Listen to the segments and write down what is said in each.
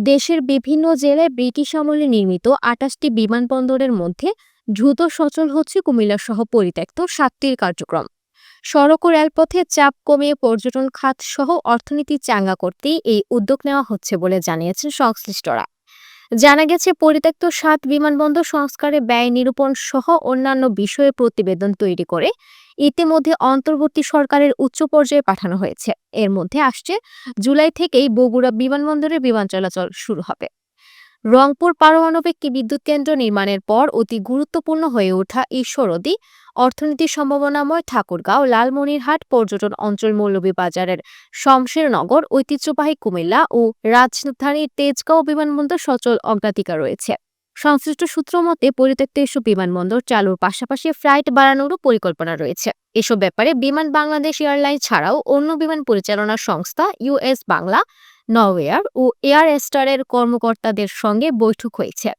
দেশের বিভিন্ন জেলায় ব্রিটিশ আমলে নির্মিত আটাশটি বিমানবন্দরের মধ্যে দ্রুত সচল হচ্ছে কুমিল্লা সহ পরিত্যক্ত সাতটির কার্যক্রম। সড়ক ও রেলপথে চাপ কমিয়ে পর্যটন খাত সহ অর্থনীতি চাঙ্গা করতেই এই উদ্যোগ নেওয়া হচ্ছে বলে জানিয়েছেন সংশ্লিষ্টরা। জানা গেছে, পরিত্যক্ত সাত বিমানবন্দর সংস্কারে ব্যয় নিরূপণ সহ অন্যান্য বিষয়ে প্রতিবেদন তৈরি করে ইতিমধ্যে অন্তর্বর্তী সরকারের উচ্চ পর্যায়ে পাঠানো হয়েছে। এর মধ্যে আসছে, জুলাই থেকেই বগুড়া বিমানবন্দরে বিমান চলাচল শুরু হবে। রংপুর পারমাণবিক বিদ্যুৎ কেন্দ্র নির্মাণের পর অতি গুরুত্বপূর্ণ হয়ে ওঠা ঈশ্বরদী অর্থনীতি সম্ভাবনাময় ঠাকুরগাঁও, লালমনিরহাট, পর্যটন অঞ্চল মৌলভীবাজারের শমশেরনগর ঐতিহ্যবাহী কুমিল্লা ও রাজধানীর তেজগাঁও বিমানবন্দর সচল অগ্রাধিকার রয়েছে। সংশ্লিষ্ট সূত্র মতে, পরিত্যক্ত এসব বিমানবন্দর চালুর পাশাপাশি ফ্লাইট বাড়ানোরও পরিকল্পনা রয়েছে। এসব ব্যাপারে বিমান বাংলাদেশ এয়ারলাইন ছাড়াও অন্য বিমান পরিচালনা সংস্থা ইউএস বাংলা নরওয়েয়ার ও এয়ার স্টারের কর্মকর্তাদের সঙ্গে বৈঠক হয়েছে।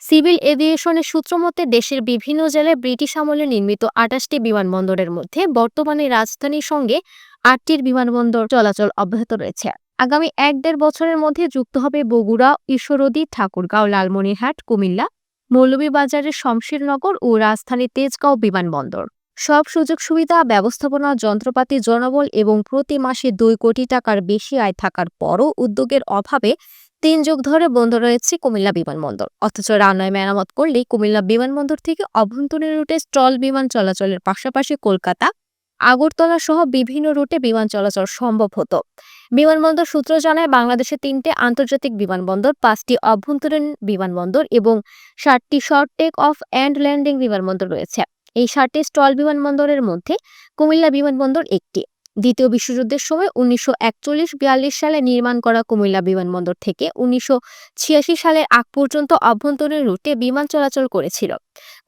সিভিল এভিয়েশনের সূত্র মতে, দেশের বিভিন্ন জেলায় ব্রিটিশ আমলে নির্মিত আটাশটি বিমানবন্দরের মধ্যে বর্তমানে রাজধানীর সঙ্গে আটটির বিমানবন্দর চলাচল অব্যাহত রয়েছে। আগামী এক দেড় বছরের মধ্যে যুক্ত হবে বগুড়া, ঈশ্বরদী, ঠাকুরগাঁও, লালমনিরহাট, কুমিল্লা, মৌলভীবাজারের শমশেরনগর ও রাজধানীর তেজগাঁও বিমানবন্দর। সব সুযোগ সুবিধা, ব্যবস্থাপনা, যন্ত্রপাতি, জনবল এবং প্রতি মাসে দুই কোটি টাকার বেশি আয় থাকার পরও উদ্যোগের অভাবে তিন যুগ ধরে বন্ধ রয়েছে কুমিল্লা বিমানবন্দর। অথচ রান্নায় মেরামত করলেই কুমিল্লা বিমানবন্দর থেকে অভ্যন্তরীণ রুটে স্টল বিমান চলাচলের পাশাপাশি কলকাতা, আগরতলা সহ বিভিন্ন রুটে বিমান চলাচল সম্ভব হতো। বিমানবন্দর সূত্র জানায়, বাংলাদেশে তিনটে আন্তর্জাতিক বিমানবন্দর, পাঁচটি অভ্যন্তরীণ বিমানবন্দর এবং ষাটটি short take off and landing বিমানবন্দর রয়েছে। এই সাতটি স্টল বিমানবন্দরের মধ্যে কুমিল্লা বিমানবন্দর একটি। দ্বিতীয় বিশ্বযুদ্ধের সময় উনিশশো একচল্লিশ বিয়াল্লিশ সালে নির্মাণ করা কুমিল্লা বিমানবন্দর থেকে উনিশশো ছিয়াশি সালের আগ পর্যন্ত অভ্যন্তরীণ রুটে বিমান চলাচল করেছিল।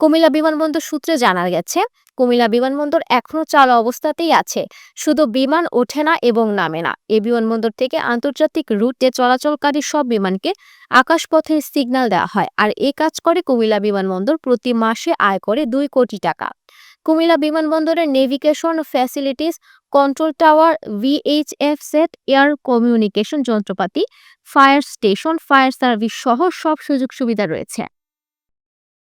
কুমিল্লা বিমানবন্দর সূত্রে জানা গেছে, কুমিল্লা বিমানবন্দর এখনও চালু অবস্থাতেই আছে। শুধু বিমান ওঠে না এবং নামে না। এ বিমানবন্দর থেকে আন্তর্জাতিক রুটে চলাচলকারী সব বিমানকে আকাশপথের সিগন্যাল দেওয়া হয়। আর এ কাজ করে কুমিল্লা বিমানবন্দর প্রতি মাসে আয় করে দুই কোটি টাকা। কুমিল্লা বিমানবন্দরের navigation facilities, control tower, VHF set, air communication যন্ত্রপাতি, ফায়ার স্টেশন, ফায়ার সার্ভিস সহ সব সুযোগ সুবিধা রয়েছে।